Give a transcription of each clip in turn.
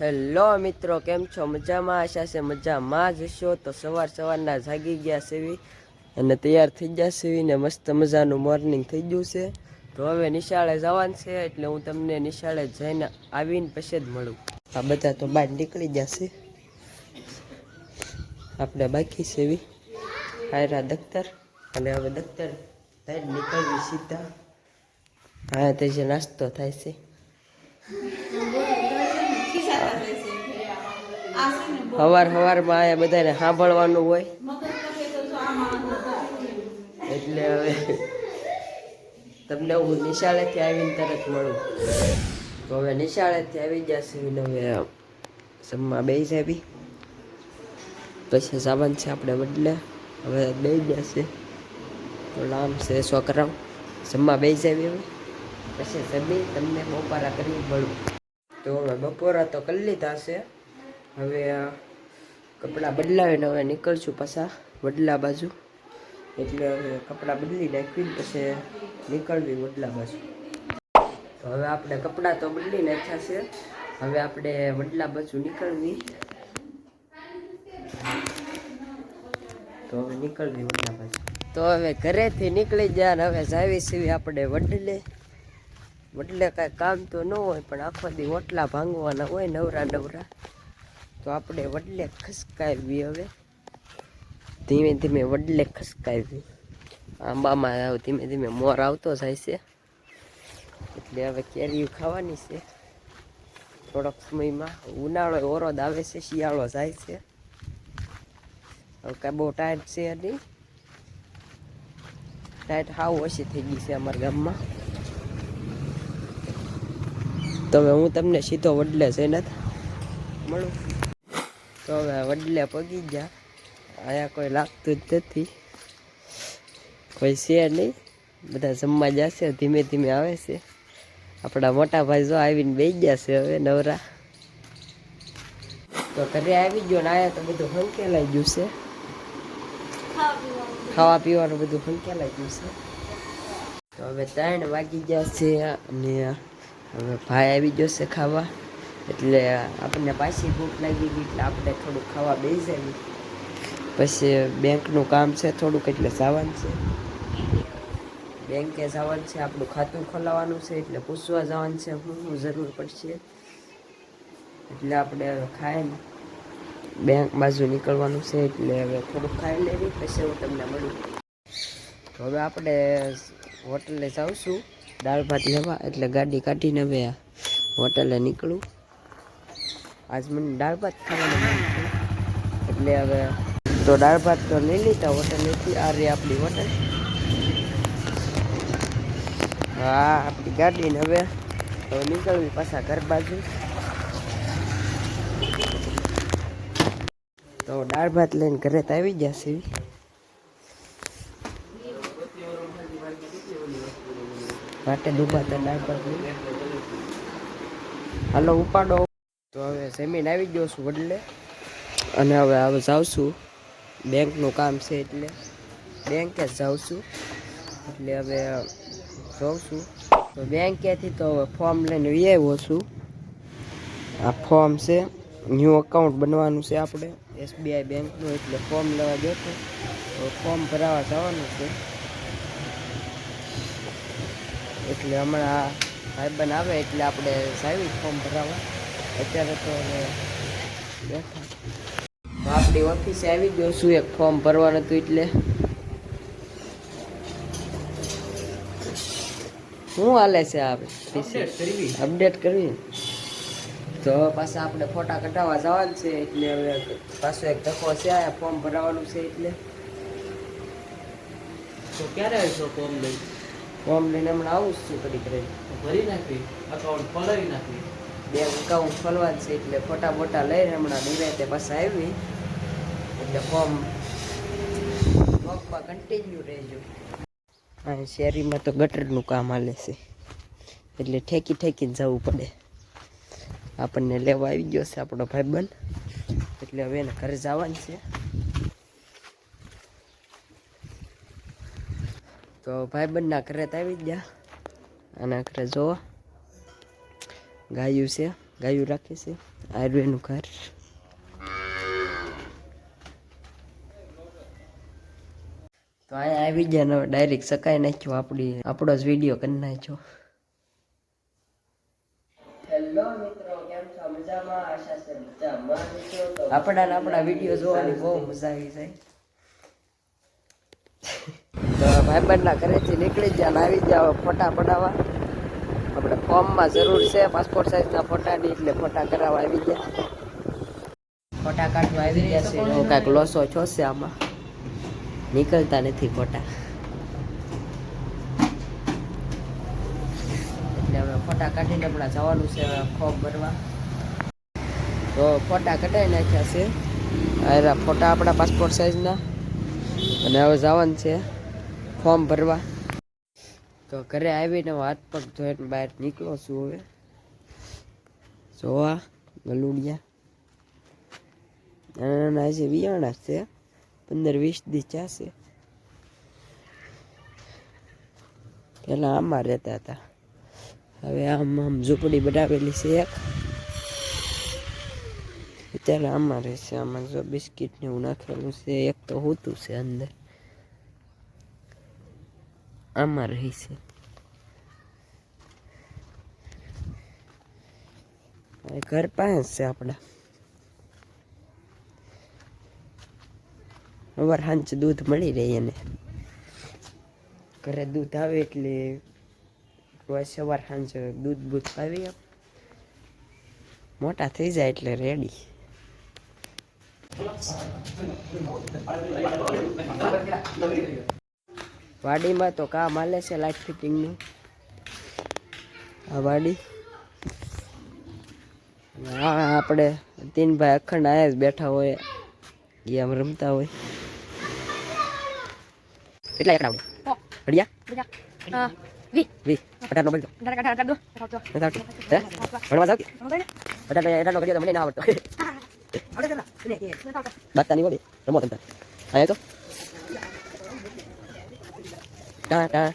Hello મિત્રો, કેમ છો? મજામાં? આશા છે મજામાં જ હશો? તો સવાર સવારના જાગી ગયા સેવી અને તૈયાર થઈ ગયા સેવી ને મસ્ત મજાનું મોર્નિંગ થઈ ગયું છે. તો હવે નિશાળે જવાનું છે એટલે હું તમને નિશાળે જઈને આવીને પછી જ મળું. આ બધા તો બહાર નીકળી જશે આપણે બાકી સેવી. હાયરા દખ્તર અને હવે દખ્તર થાય નીકળવી સીધા. હા તે જે નાસ્તો થાય છે. હવાર હવારમાં આ બધાને સાંભળવાનું હોય. એટલે હવે તમને હું નિશાળેથી આવીને તરત મળું. તો હવે નિશાળેથી આવી જશું હવે જમવા બે. જાવી પછી સાબન છે આપણે બદલે હવે બે જશે. તો નામ છે છોકરાઓ. જમવા બે જાવી હવે. પછી જમી તમને બપોરા કરી મળું. તો હવે બપોરા તો કરી લીધા છે. હવે કપડાં બદલાવીને હવે નીકળશું પાછા વડલા બાજુ. એટલે હવે કપડાં બદલી નાખીને પછી નીકળવી વડલા બાજુ. તો હવે આપણે કપડાં તો બદલી નાખ્યા છે. હવે આપણે વડલા બાજુ નીકળવી. તો હવે નીકળવી વડલા બાજુ. તો હવે ઘરેથી નીકળી ગયા ને હવે જાવી સીવી આપણે વડલે. વડલે કાંઈ કામ તો ન હોય પણ આખો દી ઓટલા ભાંગવાના હોય નવરા નવરા તો આપણે વડલે ખસકાવી હવે. ધીમે ધીમે વડલે ખસકાવી આંબામાં ધીમે ધીમે મોર આવતો જાય છે. એટલે હવે કેરીઓ ખાવાની છે. થોડોક સમયમાં ઉનાળો ઓરોદ આવે છે, શિયાળો જાય છે. હવે કાંઈ બહુ ટાઈટ છે નહીં. ટાઈટ હાવ ઓછી થઈ ગઈ છે અમારા ગામમાં. તો હવે હું તમને સીધો વડલે જઈને મળું. તો હવે વડલે પગી ગયા. અહીંયા કોઈ લાગતું જ નથી. કોઈ છે નહીં. બધા જમવા જશે, ધીમે ધીમે આવે છે. આપણા મોટા ભાઈ જો આવીને બેસી ગયા છે હવે નવરા. તો ઘરે આવી ગયો ને આયા તો બધું હંકેલાઈ ગયું છે. ખાવા પીવાનું બધું હંકેલાઈ ગયું છે. તો હવે ત્રણ વાગી ગયા છે અને હવે ભાઈ આવી ગયો છે ખાવા. એટલે આપણને પાછી ભૂખ લાગી ગઈ એટલે આપણે થોડુંક ખાવા બેસી જાય પછી બેંકનું કામ છે, થોડુંક એટલે જવાનું છે. બેંકે જવાનું છે, આપણું ખાતું ખોલાવવાનું છે, એટલે પૂછવા જવાનું છે, હું શું જરૂર પડશે. એટલે આપણે હવે ખાઈને બેંક બાજુ નીકળવાનું છે, એટલે હવે થોડુંક ખાઈ લેવી, પછી હું તમને મળું. હવે આપણે હોટલે જાઉં છું, દાળ ભાત લેવા, એટલે ગાડી કાઢીને હવે હોટલે નીકળું. આજ મને દાળ ભાત ખાવાનું એટલે હવે તો દાળ ભાત તો લઈ લીધા હોટલેથી આ રે આપણી હોટલ. હા, આપણી ગાડીને હવે હવે નીકળવી પાછા ઘર બાજુ. તો દાળ ભાત લઈને ઘરે તો આવી જશે માટે ડૂબાતા દાળ ભાત હાલો, ઉપાડો. તો હવે જમીન આવી ગયો છું વડલે. અને હવે હવે જાઉં બેંકનું કામ છે એટલે બેંકે જ જાઉં એટલે હવે જાઉં તો બેંકેથી તો હવે ફોર્મ લઈને આવ્યો છું. આ ફોર્મ છે, ન્યૂ અકાઉન્ટ બનવાનું છે આપણે, એસબીઆઈ બેંકનું, એટલે ફોર્મ લેવા ગયો તો ફોર્મ ભરાવા જવાનું છે. એટલે હમણાં ભાઈબંધ આવે એટલે આપણે સાહેબ ફોર્મ ભરાવા. અત્યારે તો બેઠા. આપણી ઓફિસે આવી ગયો છું એક ફોર્મ ભરવાનું હતું એટલે. શું હાલે છે અપડેટ કરવી. તો પાછા આપણે ફોટા કઢાવવા જવાનું છે એટલે હવે પાછો એક ધક્કો છે આ ફોર્મ ભરાવાનું છે એટલે. તો ક્યારે આવશો ફોર્મ લઈ ફોર્મ લઈને હમણાં આવું છું કડી કરી ભરી નાખવી અકાઉન્ટ ખોલાવી નાખવી. બેંક એકાઉન્ટ ખોલવાનું છે એટલે ફોટા બોટા લઈને હમણાં નિરાતે પાછા આવી. એટલે ફોર્મ વર્કમાં કન્ટિન્યુ રહેજો. આ શેરીમાં તો ગટરનું કામ હાલે છે. એટલે ઠેકી ઠેકીને જવું પડે. આપણને લેવા આવી ગયો છે આપણો ભાઈબંધ. એટલે હવે એને ઘરે જવાનું છે. તો ભાઈબંધના ઘરે તો આવી ગયા. અને ઘરે જોવા. ગાયું છે ગાયું રાખે છે આયુર્વેદનું ઘર તો અહીંયા આવી ગયા ડાયરેક્ટ સકાઈ નાખ્યો આપણી આપણો જ વીડિયો કરી નાખ્યો. હેલો મિત્રો કેમ છો? મજામાં? આશા છે મજામાં. છો તો આપણા આપણા વીડિયો જોવાની બહુ મજા આવી જાય. તો ભાઈબંધના ઘરેથી નીકળી ગયા ને આવી ગયા ફોટા પડાવવા. આપણે ફોર્મમાં જરૂર છે પાસપોર્ટ સાઇઝના ફોટાની એટલે ફોટા કરાવવા આવી ગયા. ફોટા કાઢવા આવી ગયા છે હું કાંઈક લોસો છોશે આમાં. નીકળતા નથી ફોટા એટલે હવે ફોટા કાઢીને હમણાં જવાનું છે ફોર્મ ભરવા. તો ફોટા કઢાઈ નાખ્યા છે. આ ફોટા આપણા પાસપોર્ટ સાઇઝના અને હવે જવાનું છે ફોર્મ ભરવા. તો ઘરે આવીને હાથ પગ ધોઈને બહાર નીકળો છું હવે. જોવા, ગલુડિયા. નાના નાના આજે વિયાણા છે. પંદર વીસ દી ચાશે. પહેલાં આમાં રહેતા હતા. હવે આમ આમ ઝૂંપડી બનાવેલી છે એક. અત્યારે આમાં રહેશે. આમાં જો બિસ્કિટ ને એવું નાખેલું છે. એક તો હોતું છે અંદર. આમાં રહેશે ઘર પાસે છે આપણા. સવાર સાંજ દૂધ મળી રહે એને. ઘરે દૂધ આવે એટલે રોજ સવાર સાંજ દૂધ બૂધ પાવી મોટા થઈ જાય એટલે રેડી વાડીમાં તો કામ હાલે છે લાઇટ ફિટિંગનું આ વાડી. હા આપણે તીનભાઈ અખંડ આયા જ બેઠા હોય. એ આમ રમતા હોય. કેટલા એકડા આવડે હડિયા વી. અઢારનો બોલજો નથી આવડતું ભણવા જાવ કે? અઢાર અઢારનો કર્યો તો મને ના આવડતો. બાતા નહીં બોલી રમો તમે અહીંયા તો. ટા ટા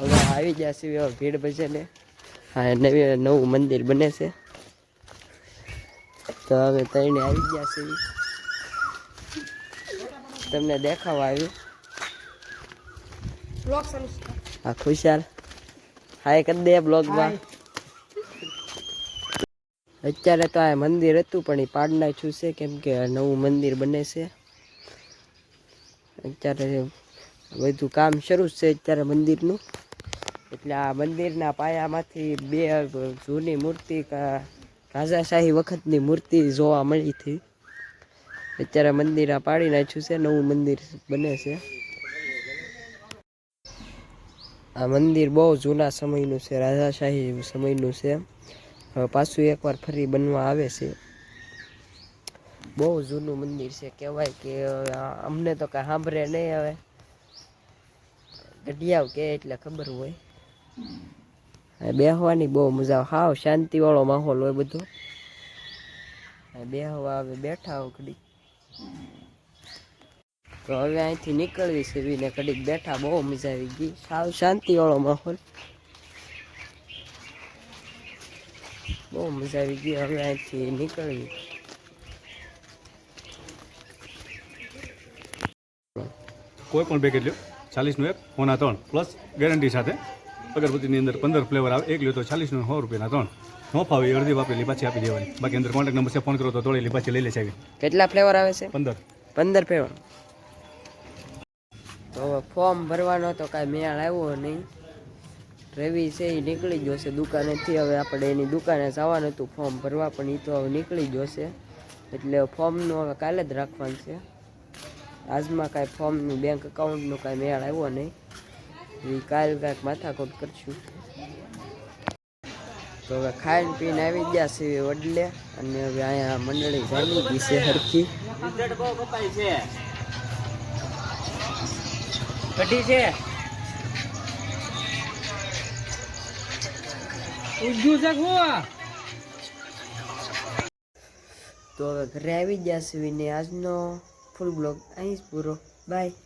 હવે આવી ગયા છે હવે ભીડ ભજે ને હા નવી નવું મંદિર બને છે. તો હવે ત્રણે આવી ગયા છે તમને દેખાવા આવ્યું. હા ખુશાલ. હા કરી દે બ્લોગમાં અત્યારે તો આ મંદિર હતું પણ એ પાડ નાખ્યું છે કેમ કે નવું મંદિર બને છે. અત્યારે બધું કામ શરૂ છે અત્યારે મંદિરનું. એટલે આ મંદિરના પાયામાંથી બે જૂની મૂર્તિ રાજાશાહી વખતની મૂર્તિ જોવા મળી હતી. અત્યારે મંદિર આ પાડી નાખ્યું છે, નવું મંદિર બને છે. આ મંદિર બહુ જૂના સમયનું છે, રાજાશાહી સમયનું છે. હવે પાછું એકવાર ફરી બનવા આવે છે. બહુ જૂનું મંદિર છે, કહેવાય કે, અમને તો કાંઈ સાંભળે નહીં હવે. ગઢિયાવ કે એટલે ખબર હોય. બેહવાની બહુ મજા આવે. હાવ શાંતિવાળો માહોલ હોય બધો. બેહવા હવે બેઠા હો તો હવે અહીંથી નીકળવી છે ને કડીક બેઠા, બહુ મજા આવી ગઈ. સાવ શાંતિવાળો માહોલ. બહુ મજા આવી ગઈ હવે અહીંથી નીકળવી. કોઈ પણ પેકેટ લ્યો. ચાલીસનું એક હોના ત્રણ પ્લસ ગેરંટી સાથે અગરબત્તીની અંદર પંદર ફ્લેવર આવે એક લ્યો તો ચાલીસનું સો રૂપિયાના ત્રણ. ન ફાવે અડધી વાપરેલી પાછી આપી દેવાની. બાકી અંદર કોન્ટેક્ટ નંબર છે ફોન કરો તો તોડેલી પાછી લઈ લેશે આવી કેટલા ફ્લેવર આવે છે? પંદર. પંદર ફ્લેવર તો હવે ફોર્મ ભરવાનો તો કાંઈ મેળ આવ્યો નહીં. રવિ છે એ નીકળી જશે દુકાનેથી. હવે આપણે એની દુકાને જવાનું હતું ફોર્મ ભરવા પણ એ તો હવે નીકળી જશે એટલે ફોર્મનું હવે કાલે જ રાખવાનું છે. આજમાં કાંઈ ફોર્મનું બેંક એકાઉન્ટનું કાંઈ મેળ આવ્યો નહીં. એ કાલ કાંઈક માથાકોટ કરશું. તો હવે ખાઈને પીને આવી ગયા છે વડલે અને હવે અહીંયા મંડળી જામી ગઈ છે હરખી. કઢી છે? ઉજ્જુ છે તો હવે ઘરે આવી ગયા છે આજનો ફૂલ બ્લોગ અહીં જ પૂરો બાય